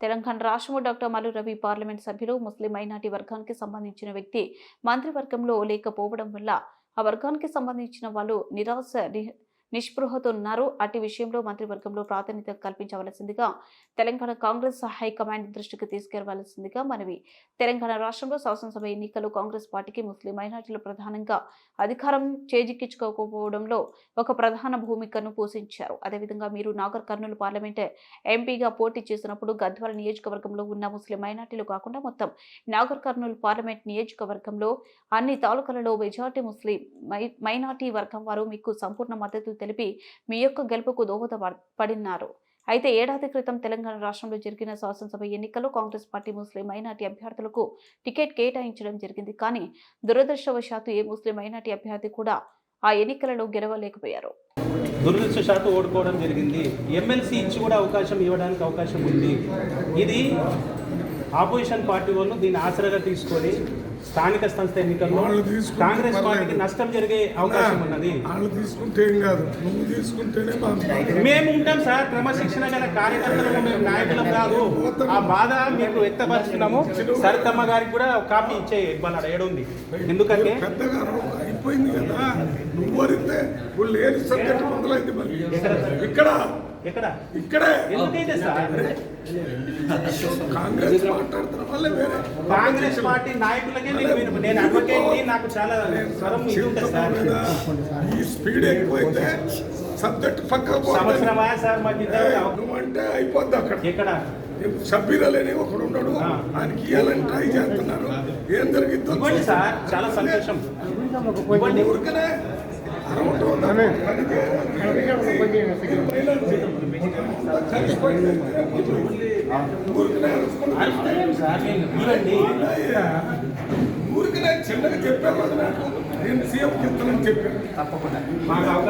తెలంగాణ రాష్ట్రము doctor Mallu Ravi parliament సభ్యులు ముస్లిం minority వర్గానికి సంబంధించిన వ్యక్తి మంత్రివర్గంలో లేకపోవడం వల్ల ఆ వర్గానికి సంబంధించిన వాళ్ళు నిరాశ ని- నిస్పృహతో ఉన్నారు అట్టి విషయంలో మంత్రివర్గంలో ప్రాధాన్యత కల్పించవలసిందిగా తెలంగాణ కాంగ్రెస్ హైకమాండ్ దృష్టికి తీసుకెళ్ళవలసిందిగా మనవి. తెలంగాణ రాష్ట్రంలో శాసనసభ ఎన్నికలు కాంగ్రెస్ పార్టీకి ముస్లిం మైనార్టీలు ప్రధానంగా అధికారం చేజిక్కించుకోకపోవడంలో ఒక ప్రధాన భూమికను పోషించారు. అదేవిధంగా మీరు నాగర్ కర్నూలు పార్లమెంట్ ఎంపీగా పోటీ చేసినప్పుడు గద్వాల నియోజకవర్గంలో ఉన్న ముస్లిం మైనార్టీలు కాకుండా మొత్తం నాగర్ కర్నూలు పార్లమెంట్ నియోజకవర్గంలో అన్ని తాలూకాలలో మెజార్టీ ముస్లిం మై మైనార్టీ వర్గం వారు మీకు సంపూర్ణ మద్దతు తెలిపి మీ యొక్క గెలుపుకు దోహదపడినారు అయితే ఏడాది క్రితం తెలంగాణ రాష్ట్రంలో జరిగిన శాసనసభ ఎన్నికల్లో కాంగ్రెస్ పార్టీ ముస్లిం మైనార్టీ అభ్యర్థులకు టికెట్ కేటాయించడం జరిగింది. కానీ దురదృష్టవశాత్తు ఏ ముస్లిం మైనార్టీ అభ్యర్థి కూడా ఆ ఎన్నికలలో గెలవలేకపోయారు. దురదృష్టశాత్తు ఓడిపోవడం జరిగింది. ఎమ్మెల్సీ ఇచ్చి కూడా అవకాశం ఇవ్వడానికి అవకాశం ఉంది. ఇది ఆపోజిషన్ పార్టీ వాళ్ళు దీన్ని ఆసరాగా తీసుకొని స్థానిక సంస్థ ఎన్నికల్లో కాంగ్రెస్ పార్టీకి. నష్టం జరిగే అవకాశం ఉన్నది. వాళ్ళు తీసుకుంటే ఏం కాదు. నువ్వు తీసుకుంటేనే మేము ఉంటాం సార్ క్రమశిక్షణ గల కార్యకర్తలు మేము నాయకులం కాదు. ఆ బాధ మీకు వ్యక్తపరుస్తున్నాము. సరితమ్మ గారికి కూడా కాపీ ఇచ్చే ఇవ్వాలి ఏడుంది. ఎందుకంటే పెద్దగా అయిపోయింది కదా. నువ్వు వరితే వాళ్ళు లేని సబ్జెక్ట్ మొదలైంది మరి? ఇక్కడ. ఎక్కడ? ఇక్కడే. ఎందుకైతే సార్? కాంగ్రెస్ మాట్లాడుతున్న వాళ్ళే వేరే. కాంగ్రెస్ పార్టీ నాయకులకే నేను నేను అడ్వకేట్ నాకు చాలా స్వరం ఇది ఉంటుంది సార్. ఈ స్పీడ్ ఎక్కువైతే సబ్జెక్ట్ పక్క సంవత్సరమా సార్ మాకు ఇద్దరు నువ్వంటే అయిపోద్ది అక్కడ. ఎక్కడ? సభ్యులని ఒకడు ఉన్నాడు. ఆయనకి ఇవ్వాలని ట్రై చేస్తున్నారు ఏం ఇవ్వండి సార్ చాలా సంతోషం. ఊరికనే. అరవటం నేను చిన్నగా చెప్పాను నేను సీఎం చెప్తానని చెప్పాను. తప్పకుండా.